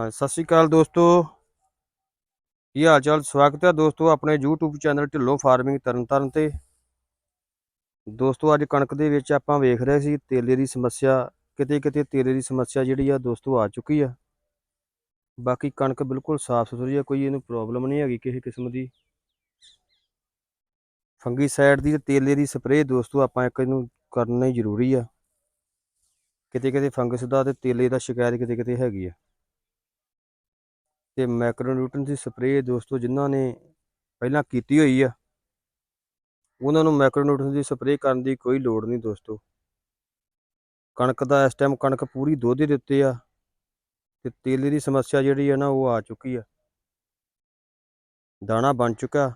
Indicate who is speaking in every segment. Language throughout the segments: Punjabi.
Speaker 1: ਹਾਂ, ਸਤਿ ਸ਼੍ਰੀ ਅਕਾਲ ਦੋਸਤੋ। ਕੀ ਹਾਲ ਚਾਲ ਸਵਾਗਤ ਹੈ ਦੋਸਤੋ ਆਪਣੇ YouTube channel Dhillon farming Tarn Taran ਤੇ। ਦੋਸਤੋ, ਅੱਜ ਕਣਕ ਦੇ ਵਿੱਚ ਆਪਾਂ ਵੇਖ ਰਹੇ ਸੀ ਤੇਲੇ ਦੀ ਸਮੱਸਿਆ ਕਿਤੇ ਕਿਤੇ ਤੇਲੇ ਦੀ ਸਮੱਸਿਆ ਜਿਹੜੀ ਆ ਦੋਸਤੋ ਆ ਚੁੱਕੀ ਆ। ਬਾਕੀ ਕਣਕ ਬਿਲਕੁਲ ਸਾਫ਼ ਸੁਥਰੀ ਆ, ਕੋਈ ਇਹਨੂੰ ਪ੍ਰੋਬਲਮ ਨਹੀਂ ਹੈਗੀ ਕਿਸੇ ਕਿਸਮ ਦੀ। ਫੰਗੀਸਾਈਡ ਦੀ ਤੇ ਤੇਲੇ ਦੀ ਸਪਰੇਅ ਦੋਸਤੋ ਆਪਾਂ ਇੱਕ ਇਹਨੂੰ ਕਰਨਾ ਹੀ ਜ਼ਰੂਰੀ ਆ। ਕਿਤੇ ਕਿਤੇ ਫੰਗਸ ਦਾ ਤੇ ਤੇਲੇ ਦਾ ਸ਼ਿਕਾਇਤ ਕਿਤੇ ਕਿਤੇ ਹੈਗੀ ਆ। ਤੇ ਮਾਈਕਰੋਨਿਊਟਨ ਦੀ ਸਪਰੇਅ ਦੋਸਤੋ ਜਿਨ੍ਹਾਂ ਨੇ ਪਹਿਲਾਂ ਕੀਤੀ ਹੋਈ ਆ, ਉਹਨਾਂ ਨੂੰ ਮਾਈਕਰੋਨਿਊਟਨ ਦੀ ਸਪਰੇਅ ਕਰਨ ਦੀ ਕੋਈ ਲੋੜ ਨਹੀਂ ਦੋਸਤੋ। ਕਣਕ ਦਾ ਇਸ ਟਾਈਮ ਕਣਕ ਪੂਰੀ ਦੋਧੇ ਦੇ ਉੱਤੇ ਆ ਤੇ ਤੇਲੇ ਦੀ ਸਮੱਸਿਆ ਜਿਹੜੀ ਆ ਨਾ ਉਹ ਆ ਚੁੱਕੀ ਆ। ਦਾਣਾ ਬਣ ਚੁੱਕਾ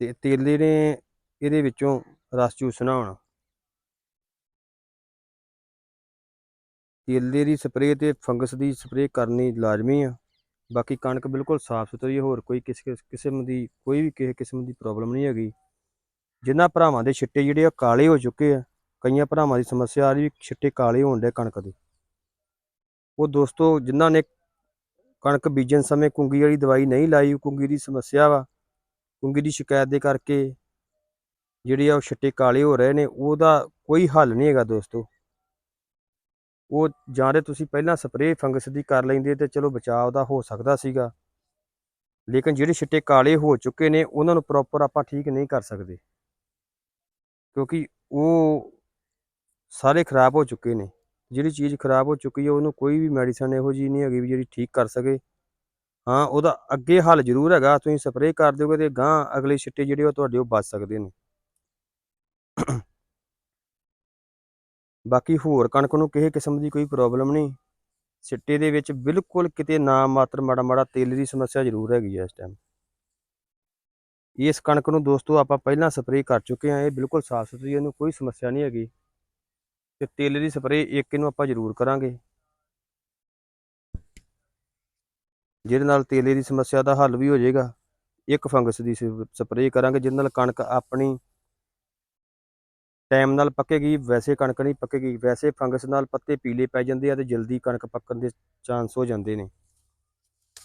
Speaker 1: ਤੇ ਤੇਲੇ ਨੇ ਇਹਦੇ ਵਿੱਚੋਂ ਰਸ ਚੂਸਣਾ ਹੋਣਾ ਤੇਲੇ ਦੀ ਸਪਰੇਅ ਤੇ ਫੰਗਸ ਦੀ ਸਪਰੇਅ ਕਰਨੀ ਲਾਜ਼ਮੀ ਆ। ਬਾਕੀ ਕਣਕ ਬਿਲਕੁਲ ਸਾਫ਼ ਸੁਥਰੀ ਹੋਰ ਕੋਈ ਕਿਸੇ ਕਿਸਮ ਦੀ, ਕੋਈ ਵੀ ਕਿਸੇ ਕਿਸਮ ਦੀ ਪ੍ਰੋਬਲਮ ਨਹੀਂ ਹੈਗੀ। ਜਿਨ੍ਹਾਂ ਭਰਾਵਾਂ ਦੇ ਛਿੱਟੇ ਜਿਹੜੇ ਆ ਕਾਲੇ ਹੋ ਚੁੱਕੇ ਆ। ਕਈਆਂ ਭਰਾਵਾਂ ਦੀ ਸਮੱਸਿਆ ਆ ਰਹੀ ਵੀ ਛਿੱਟੇ ਕਾਲੇ ਹੋਣ ਦੇ ਕਣਕ ਦੇ। ਉਹ ਦੋਸਤੋ ਜਿਨ੍ਹਾਂ ਨੇ ਕਣਕ ਬੀਜਣ ਸਮੇਂ ਕੁੰਗੀ ਵਾਲੀ ਦਵਾਈ ਨਹੀਂ ਲਾਈ ਕੁੰਗੀ ਦੀ ਸਮੱਸਿਆ ਵਾ। ਕੁੰਗੀ ਦੀ ਸ਼ਿਕਾਇਤ ਦੇ ਕਰਕੇ ਜਿਹੜੇ ਆ ਉਹ ਛਿੱਟੇ ਕਾਲੇ ਹੋ ਰਹੇ ਨੇ, ਉਹਦਾ ਕੋਈ ਹੱਲ ਨਹੀਂ ਹੈਗਾ ਦੋਸਤੋ। ਉਹ ਜਾਂ ਤੇ ਤੁਸੀਂ ਪਹਿਲਾਂ ਸਪਰੇਅ ਫੰਗਸ ਦੀ ਕਰ ਲੈਂਦੇ ਤੇ ਚਲੋ ਬਚਾਅ ਦਾ ਹੋ ਸਕਦਾ ਸੀਗਾ। ਲੇਕਿਨ ਜਿਹੜੇ ਛਿੱਟੇ ਕਾਲੇ ਹੋ ਚੁੱਕੇ ਨੇ, ਉਹਨਾਂ ਨੂੰ ਪ੍ਰੋਪਰ ਆਪਾਂ ਠੀਕ ਨਹੀਂ ਕਰ ਸਕਦੇ। ਕਿਉਂਕਿ ਉਹ ਸਾਰੇ ਖਰਾਬ ਹੋ ਚੁੱਕੇ ਨੇ। ਜਿਹੜੀ ਚੀਜ਼ ਖਰਾਬ ਹੋ ਚੁੱਕੀ ਹੈ ਉਹਨੂੰ ਕੋਈ ਵੀ ਮੈਡੀਸਨ ਇਹੋ ਜੀ ਨਹੀਂ ਹੈਗੀ ਵੀ ਜਿਹੜੀ ਠੀਕ ਕਰ ਸਕੇ। ਹਾਂ, ਉਹਦਾ ਅੱਗੇ ਹੱਲ ਜ਼ਰੂਰ ਹੈਗਾ, ਤੁਸੀਂ ਸਪਰੇਅ ਕਰ ਦਿਓਗੇ ਤੇ ਗਾਂ ਅਗਲੇ ਛਿੱਟੇ ਜਿਹੜੇ ਉਹ ਤੁਹਾਡੇ ਉਹ ਬਚ ਸਕਦੇ ਨੇ। ਬਾਕੀ ਹੋਰ ਕਣਕ ਨੂੰ ਕਿਸੇ ਕਿਸਮ ਦੀ ਕੋਈ ਪ੍ਰੋਬਲਮ ਨਹੀਂ। ਸਿੱਟੇ ਦੇ ਵਿੱਚ ਬਿਲਕੁਲ ਕਿਤੇ ਨਾ ਮਾਤਰ ਮਾੜਾ ਮਾੜਾ ਤੇਲ ਦੀ ਸਮੱਸਿਆ ਜ਼ਰੂਰ ਹੈਗੀ ਹੈ ਇਸ ਟਾਈਮ ਇਸ ਕਣਕ ਨੂੰ ਦੋਸਤੋ ਆਪਾਂ ਪਹਿਲਾਂ ਸਪਰੇਅ ਕਰ ਚੁੱਕੇ ਹਾਂ, ਇਹ ਬਿਲਕੁਲ ਸਾਫ਼ ਸੁਥਰੀ, ਇਹਨੂੰ ਕੋਈ ਸਮੱਸਿਆ ਨਹੀਂ ਹੈਗੀ। ਤੇ ਤੇਲ ਦੀ ਸਪਰੇਅ ਇੱਕ ਇਹਨੂੰ ਆਪਾਂ ਜ਼ਰੂਰ ਕਰਾਂਗੇ। ਜਿਹਦੇ ਨਾਲ ਤੇਲੇ ਦੀ ਸਮੱਸਿਆ ਦਾ ਹੱਲ ਵੀ ਹੋ ਜਾਏਗਾ। ਇੱਕ ਫੰਗਸ ਦੀ ਸਪਰੇਅ ਕਰਾਂਗੇ, ਜਿਹਦੇ ਨਾਲ ਕਣਕ ਆਪਣੀ ਟਾਈਮ ਨਾਲ ਪੱਕੇਗੀ, ਵੈਸੇ ਕਣਕ ਨਹੀਂ ਪੱਕੇਗੀ, ਵੈਸੇ ਫੰਗਸ ਨਾਲ ਪੱਤੇ ਪੀਲੇ ਪੈ ਜਾਂਦੇ ਆ ਤੇ ਜਲਦੀ ਕਣਕ ਪੱਕਣ ਦੇ ਚਾਂਸ ਹੋ ਜਾਂਦੇ ਨੇ।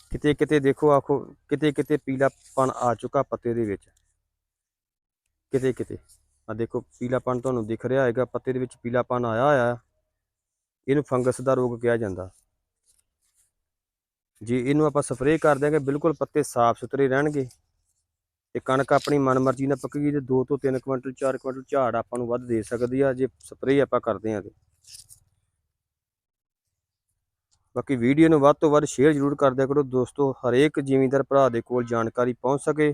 Speaker 1: ਕਿਤੇ ਕਿਤੇ ਦੇਖੋ, ਆਖੋ, ਕਿਤੇ ਕਿਤੇ ਪੀਲਾਪਣ ਆ ਚੁੱਕਾ ਪੱਤੇ ਦੇ ਵਿੱਚ। ਕਿਤੇ ਕਿਤੇ। ਆ ਦੇਖੋ ਪੀਲਾਪਣ ਤੁਹਾਨੂੰ ਦਿਖ ਰਿਹਾ ਹੈਗਾ, ਪੱਤੇ ਦੇ ਵਿੱਚ ਪੀਲਾਪਣ ਆਇਆ ਹੋਇਆ। ਇਹਨੂੰ ਫੰਗਸ ਦਾ ਰੋਗ ਕਿਹਾ ਜਾਂਦਾ। ਜੇ ਇਹਨੂੰ ਆਪਾਂ ਸਪਰੇਅ ਕਰ ਦਿਆਂਗੇ, ਬਿਲਕੁਲ ਪੱਤੇ ਸਾਫ਼ ਸੁਥਰੇ ਰਹਿਣਗੇ। ਤੇ ਕਣਕ ਆਪਣੀ ਮਨਮਰਜ਼ੀ ਨਾਲ ਪੱਕੇਗੀ ਤੇ 2 ਤੋਂ 3 ਕੁਇੰਟਲ 4 ਕੁਇੰਟਲ ਝਾੜ ਆਪਾਂ ਨੂੰ ਵੱਧ ਦੇ ਸਕਦੀ ਆ, ਜੇ ਸਪਰੇਅ ਆਪਾਂ ਕਰਦੇ ਆ ਤੇ। ਬਾਕੀ ਵੀਡੀਓ ਨੂੰ ਵੱਧ ਤੋਂ ਵੱਧ ਸ਼ੇਅਰ ਜ਼ਰੂਰ ਕਰਦਿਆ ਕਰੋ। ਦੋਸਤੋ, ਹਰੇਕ ਜ਼ਿਮੀਂਦਾਰ ਭਰਾ ਦੇ ਕੋਲ ਜਾਣਕਾਰੀ ਪਹੁੰਚ ਸਕੇ।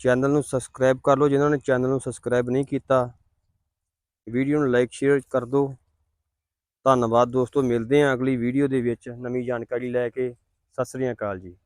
Speaker 1: ਚੈਨਲ ਨੂੰ ਸਬਸਕ੍ਰਾਈਬ ਕਰ ਲਓ, ਜਿਨ੍ਹਾਂ ਨੇ ਚੈਨਲ ਨੂੰ ਸਬਸਕ੍ਰਾਈਬ ਨਹੀਂ ਕੀਤਾ। ਵੀਡੀਓ ਨੂੰ ਲਾਈਕ, ਸ਼ੇਅਰ ਕਰ ਦਿਓ। ਧੰਨਵਾਦ ਦੋਸਤੋ, ਮਿਲਦੇ ਹਾਂ ਅਗਲੀ ਵੀਡੀਓ ਦੇ ਵਿੱਚ। ਨਵੀਂ ਜਾਣਕਾਰੀ ਲੈ ਕੇ। ਸਤਿ ਸ੍ਰੀ ਅਕਾਲ ਜੀ।